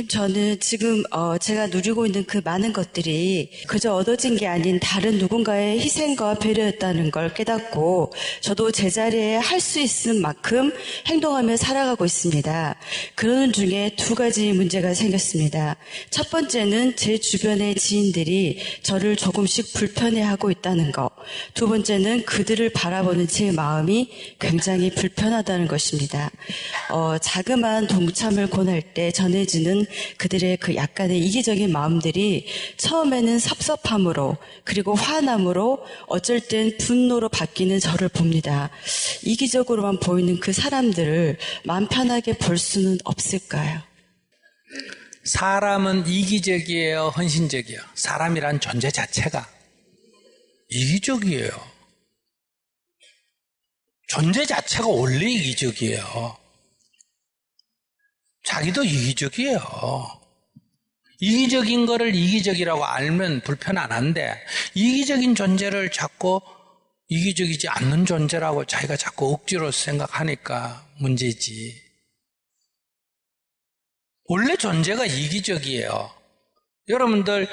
지금 저는 지금 어, 제가 누리고 있는 그 많은 것들이 그저 얻어진 게 아닌 다른 누군가의 희생과 배려였다는 걸 깨닫고 저도 제자리에 할 수 있는 만큼 행동하며 살아가고 있습니다. 그러는 중에 두 가지 문제가 생겼습니다. 첫 번째는 제 주변의 지인들이 저를 조금씩 불편해하고 있다는 것. 두 번째는 그들을 바라보는 제 마음이 굉장히 불편하다는 것입니다. 어, 자그마한 동참을 권할 때 전해지는 그들의 그 약간의 이기적인 마음들이 처음에는 섭섭함으로 그리고 화남으로 어쩔 땐 분노로 바뀌는 저를 봅니다. 이기적으로만 보이는 그 사람들을 마음 편하게 볼 수는 없을까요? 사람은 이기적이에요, 헌신적이에요. 사람이란 존재 자체가 이기적이에요. 존재 자체가 원래 이기적이에요. 자기도 이기적이에요. 이기적인 거를 이기적이라고 알면 불편 안 한데, 이기적인 존재를 자꾸 이기적이지 않는 존재라고 자기가 자꾸 억지로 생각하니까 문제지. 원래 존재가 이기적이에요. 여러분들,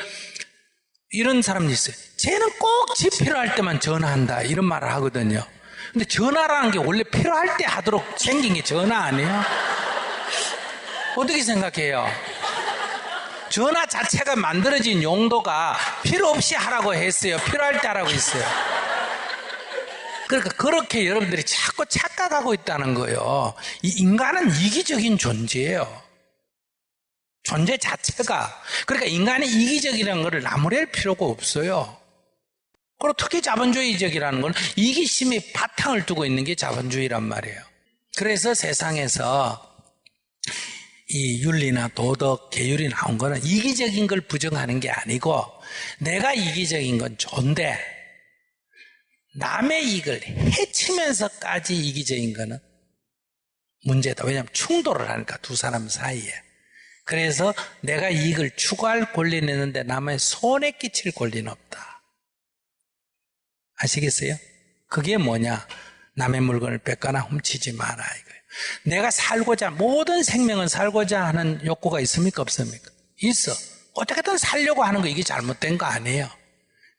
이런 사람이 있어요. 쟤는 꼭 지 필요할 때만 전화한다. 이런 말을 하거든요. 근데 전화라는 게 원래 필요할 때 하도록 생긴 게 전화 아니에요? 어떻게 생각해요? 전화 자체가 만들어진 용도가 필요 없이 하라고 했어요. 필요할 때 하라고 했어요. 그러니까 그렇게 여러분들이 자꾸 착각하고 있다는 거예요. 이 인간은 이기적인 존재예요. 존재 자체가. 그러니까 인간이 이기적이라는 것을 나무랄 필요가 없어요. 그리고 특히 자본주의적이라는 건 이기심이 바탕을 두고 있는 게 자본주의란 말이에요. 그래서 세상에서 이 윤리나 도덕, 계율이 나온 거는 이기적인 걸 부정하는 게 아니고 내가 이기적인 건 좋은데 남의 이익을 해치면서까지 이기적인 거는 문제다. 왜냐하면 충돌을 하니까 두 사람 사이에. 그래서 내가 이익을 추구할 권리는 있는데 남의 손에 끼칠 권리는 없다. 아시겠어요? 그게 뭐냐? 남의 물건을 뺏거나 훔치지 마라 이거예요. 내가 살고자 모든 생명은 살고자 하는 욕구가 있습니까 없습니까? 있어. 어떻게든 살려고 하는 거 이게 잘못된 거 아니에요.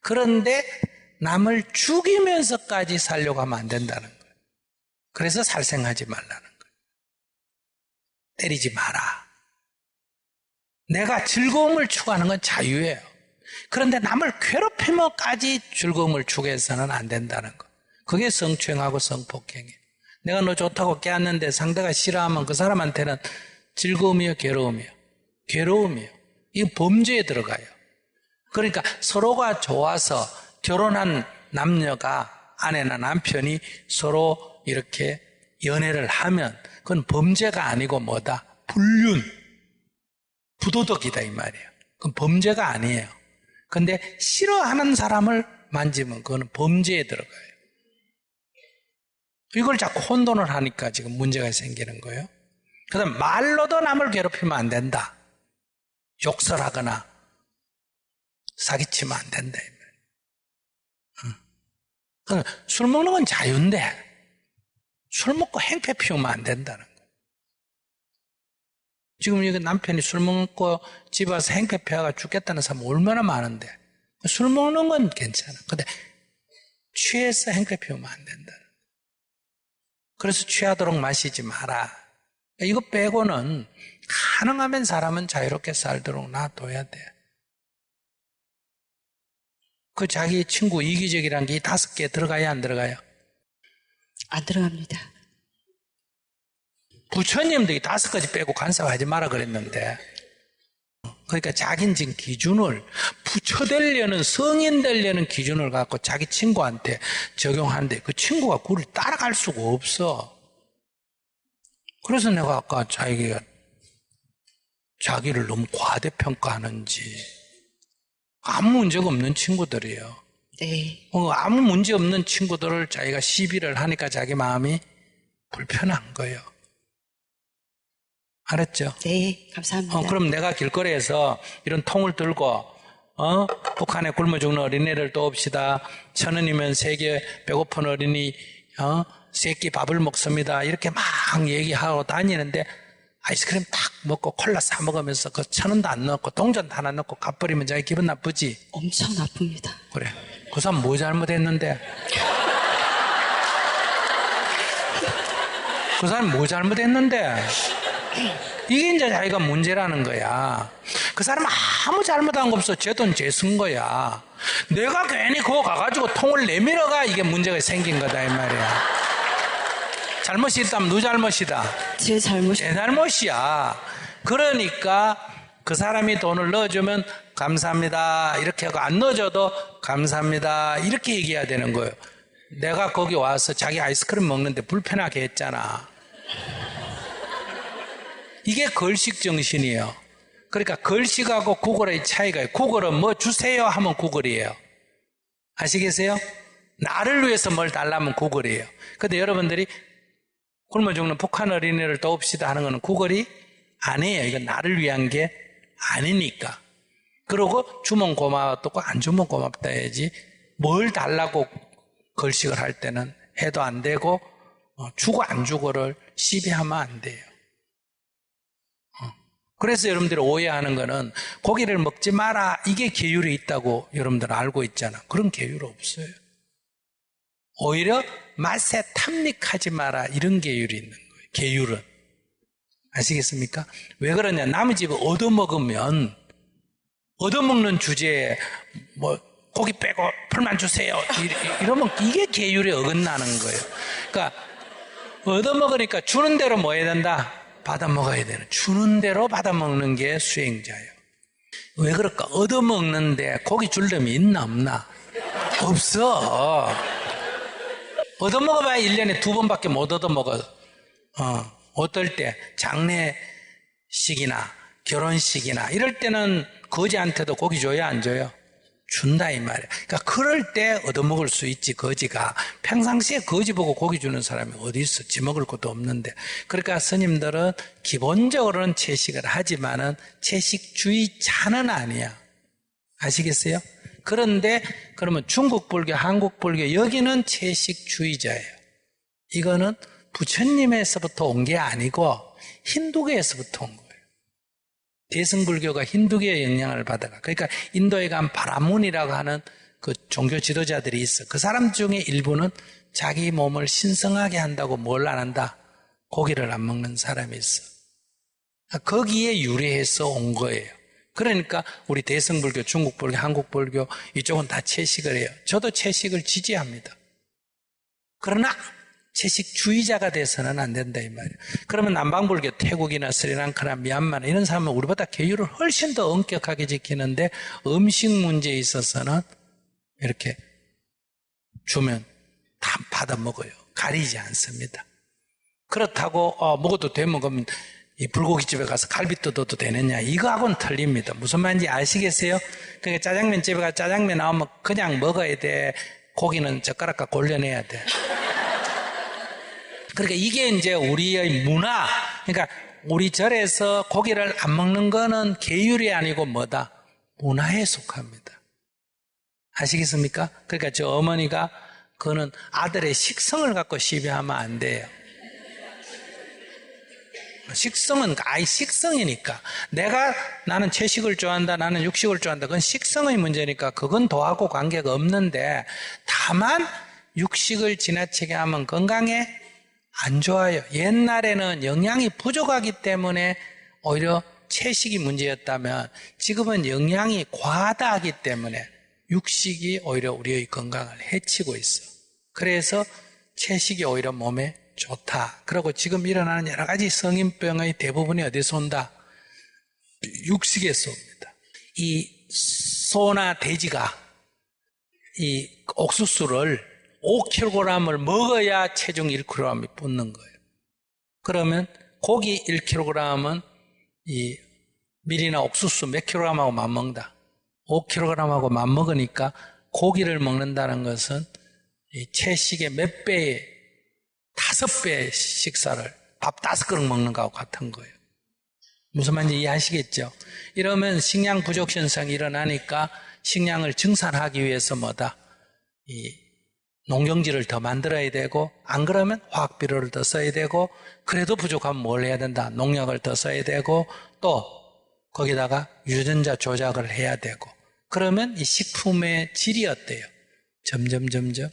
그런데 남을 죽이면서까지 살려고 하면 안 된다는 거예요. 그래서 살생하지 말라는 거예요. 때리지 마라. 내가 즐거움을 추구하는 건 자유예요. 그런데 남을 괴롭히면까지 즐거움을 추구해서는 안 된다는 거. 그게 성추행하고 성폭행이에요. 내가 너 좋다고 깨웠는데 상대가 싫어하면 그 사람한테는 즐거움이요, 괴로움이요? 괴로움이요. 이 범죄에 들어가요. 그러니까 서로가 좋아서 결혼한 남녀가 아내나 남편이 서로 이렇게 연애를 하면 그건 범죄가 아니고 뭐다? 불륜. 부도덕이다 이 말이에요. 그건 범죄가 아니에요. 근데 싫어하는 사람을 만지면 그거는 범죄에 들어가요. 이걸 자꾸 혼돈을 하니까 지금 문제가 생기는 거예요. 그 다음 말로도 남을 괴롭히면 안 된다. 욕설하거나 사기치면 안 된다. 술 먹는 건 자유인데 술 먹고 행패 피우면 안 된다는 거예요. 지금 여기 남편이 술 먹고 집에 와서 행패 피워가 죽겠다는 사람 얼마나 많은데 술 먹는 건 괜찮아. 근데 취해서 행패 피우면 안 된다는 거예요. 그래서 취하도록 마시지 마라. 이거 빼고는 가능하면 사람은 자유롭게 살도록 놔둬야 돼. 그 자기 친구 이기적이란 게 이 다섯 개 들어가야 안 들어가요? 안 들어갑니다. 부처님도 이 다섯 가지 빼고 간섭하지 마라 그랬는데. 그러니까 자기는 지금 기준을 부처 되려는 성인 되려는 기준을 갖고 자기 친구한테 적용하는데 그 친구가 그를 따라갈 수가 없어. 그래서 내가 아까 자기가 자기를 너무 과대평가하는지 아무 문제가 없는 친구들이에요. 네. 어, 아무 문제 없는 친구들을 자기가 시비를 하니까 자기 마음이 불편한 거예요. 알았죠? 네. 감사합니다. 어, 그럼 내가 길거리에서 이런 통을 들고, 어, 북한에 굶어 죽는 어린애를 도웁시다. 천 원이면 세개 배고픈 어린이, 어, 세끼 밥을 먹습니다. 이렇게 막 얘기하고 다니는데, 아이스크림 딱 먹고 콜라 사 먹으면서 그 천 원도 안 넣고 동전도 하나 넣고 갚버리면 자기 기분 나쁘지? 엄청 나쁩니다. 그래. 그 사람 뭐 잘못했는데? 그 사람 뭐 잘못했는데? 이게 이제 자기가 문제라는 거야. 그 사람 아무 잘못한 거 없어. 제 돈 제 쓴 거야. 내가 괜히 그거 가가지고 통을 내밀어가 이게 문제가 생긴 거다, 이 말이야. 잘못이 있다면 누 잘못이다. 제 잘못이 제 잘못이야. 그러니까 그 사람이 돈을 넣어주면 감사합니다. 이렇게 하고 안 넣어줘도 감사합니다. 이렇게 얘기해야 되는 거예요. 내가 거기 와서 자기 아이스크림 먹는데 불편하게 했잖아. 이게 걸식 정신이에요. 그러니까 걸식하고 구걸의 차이가 있어요. 구걸은 뭐 주세요 하면 구걸이에요. 아시겠어요? 나를 위해서 뭘 달라면 구걸이에요. 근데 여러분들이 굶어 죽는 북한 어린이를 도웁시다 하는 거는 구걸이 아니에요. 이건 나를 위한 게 아니니까. 그러고 주면 고마웠고 안 주면 고맙다 해야지 뭘 달라고 걸식을 할 때는 해도 안 되고 어, 주고 안 주고를 시비하면 안 돼요. 어. 그래서 여러분들이 오해하는 거는 고기를 먹지 마라 이게 계율이 있다고 여러분들 알고 있잖아. 그런 계율 없어요. 오히려 맛에 탐닉하지 마라 이런 계율이 있는 거예요. 계율은 아시겠습니까? 왜 그러냐? 남의 집에 얻어먹으면 얻어먹는 주제에 뭐 고기 빼고 풀만 주세요. 이- 이러면 이게 계율에 어긋나는 거예요. 그러니까 얻어먹으니까 주는 대로 뭐 해야 된다? 받아 먹어야 되는. 주는 대로 받아 먹는 게 수행자예요. 왜 그럴까? 얻어먹는데 고기 줄 놈이 있나 없나? 없어. 얻어먹어봐야 1년에 두 번밖에 못 얻어먹어. 어, 어떨 때 장례식이나 결혼식이나 이럴 때는 거지한테도 고기 줘야 안 줘요? 준다 이 말이야. 그러니까 그럴 때 얻어먹을 수 있지 거지가 평상시에 거지 보고 고기 주는 사람이 어디 있어? 지 먹을 것도 없는데. 그러니까 스님들은 기본적으로는 채식을 하지만은 채식주의자는 아니야. 아시겠어요? 그런데 그러면 중국 불교, 한국 불교 여기는 채식주의자예요. 이거는 부처님에서부터 온 게 아니고 힌두교에서부터 온 거예요. 대승불교가 힌두교의 영향을 받아가. 그러니까 인도에 간 바라문이라고 하는 그 종교 지도자들이 있어. 그 사람 중에 일부는 자기 몸을 신성하게 한다고 뭘 안 한다? 고기를 안 먹는 사람이 있어. 거기에 유래해서 온 거예요. 그러니까 우리 대승불교, 중국불교, 한국불교 이쪽은 다 채식을 해요. 저도 채식을 지지합니다. 그러나 채식주의자가 돼서는 안 된다 이 말이에요. 그러면 남방불교 태국이나 스리랑카나 미얀마나 이런 사람은 우리보다 계율을 훨씬 더 엄격하게 지키는데 음식 문제에 있어서는 이렇게 주면 다 받아 먹어요. 가리지 않습니다. 그렇다고 어, 먹어도 되면 그러면 이 불고기집에 가서 갈비 뜯어도 되느냐 이거하고는 틀립니다. 무슨 말인지 아시겠어요? 그러니까 짜장면 집에 가서 짜장면 나오면 그냥 먹어야 돼. 고기는 젓가락 갖고 올려내야 돼. 그러니까 이게 이제 우리의 문화. 그러니까 우리 절에서 고기를 안 먹는 거는 계율이 아니고 뭐다? 문화에 속합니다. 아시겠습니까? 그러니까 저 어머니가 그거는 아들의 식성을 갖고 시비하면 안 돼요. 식성은 아이 식성이니까 내가 나는 채식을 좋아한다 나는 육식을 좋아한다 그건 식성의 문제니까 그건 도하고 관계가 없는데 다만 육식을 지나치게 하면 건강에 안 좋아요 옛날에는 영양이 부족하기 때문에 오히려 채식이 문제였다면 지금은 영양이 과하다 하기 때문에 육식이 오히려 우리의 건강을 해치고 있어 그래서 채식이 오히려 몸에 좋다. 그리고 지금 일어나는 여러 가지 성인병의 대부분이 어디서 온다? 육식에서 옵니다. 이 소나 돼지가 이 옥수수를 5kg을 먹어야 체중 1kg이 붙는 거예요. 그러면 고기 1kg은 이 밀이나 옥수수 몇 kg하고 맞먹다. 5kg하고 맞먹으니까 고기를 먹는다는 것은 이 채식의 몇 배의 다섯 배 식사를 밥 다섯 그릇 먹는 거하고 같은 거예요. 무슨 말인지 이해하시겠죠? 이러면 식량 부족 현상이 일어나니까 식량을 증산하기 위해서 뭐다? 이 농경지를 더 만들어야 되고 안 그러면 화학 비료를 더 써야 되고 그래도 부족하면 뭘 해야 된다 농약을 더 써야 되고 또 거기다가 유전자 조작을 해야 되고 그러면 이 식품의 질이 어때요? 점점 점점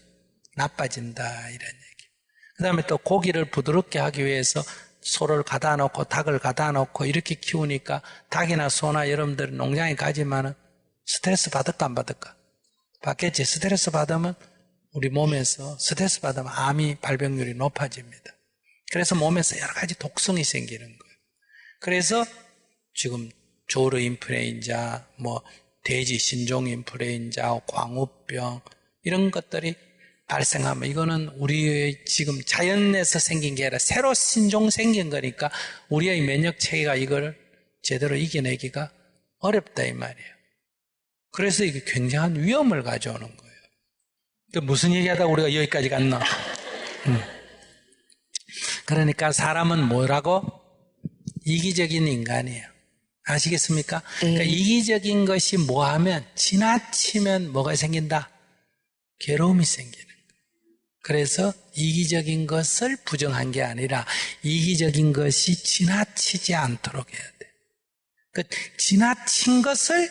나빠진다 이런 얘기. 그 다음에 또 고기를 부드럽게 하기 위해서 소를 가다 놓고 닭을 가다 놓고 이렇게 키우니까 닭이나 소나 여러분들 농장에 가지만은 스트레스 받을까 안 받을까? 받겠지. 스트레스 받으면 우리 몸에서 스트레스 받으면 암이 발병률이 높아집니다. 그래서 몸에서 여러 가지 독성이 생기는 거예요. 그래서 지금 조르 인플루엔자, 뭐 돼지 신종 인플루엔자, 광우병 이런 것들이 발생하면 이거는 우리의 지금 자연에서 생긴 게 아니라 새로 신종 생긴 거니까 우리의 면역 체계가 이걸 제대로 이겨내기가 어렵다 이 말이에요. 그래서 이게 굉장한 위험을 가져오는 거예요. 그 무슨 얘기하다 우리가 여기까지 갔나? 음. 그러니까 사람은 뭐라고? 이기적인 인간이에요. 아시겠습니까? 그러니까 이기적인 것이 뭐하면 지나치면 뭐가 생긴다? 괴로움이 생기는 거예요. 그래서 이기적인 것을 부정한 게 아니라 이기적인 것이 지나치지 않도록 해야 돼. 그 지나친 것을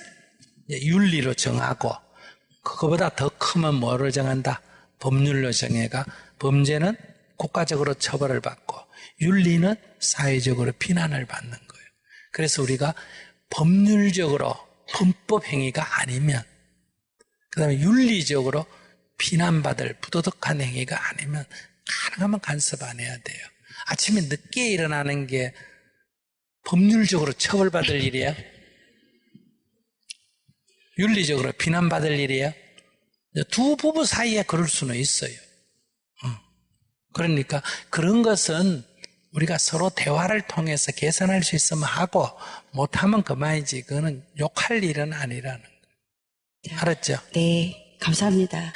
윤리로 정하고 그거보다 더 크면 뭐를 정한다? 법률로 정해가 범죄는 국가적으로 처벌을 받고 윤리는 사회적으로 비난을 받는 거예요. 그래서 우리가 법률적으로 범법 행위가 아니면 그다음에 윤리적으로 비난받을 부도덕한 행위가 아니면 가능하면 간섭 안 해야 돼요. 아침에 늦게 일어나는 게 법률적으로 처벌받을 일이에요? 윤리적으로 비난받을 일이에요? 두 부부 사이에 그럴 수는 있어요. 음. 그러니까 그런 것은 우리가 서로 대화를 통해서 개선할 수 있으면 하고 못하면 그만이지. 그거는 욕할 일은 아니라는 거. 알았죠? 네, 감사합니다.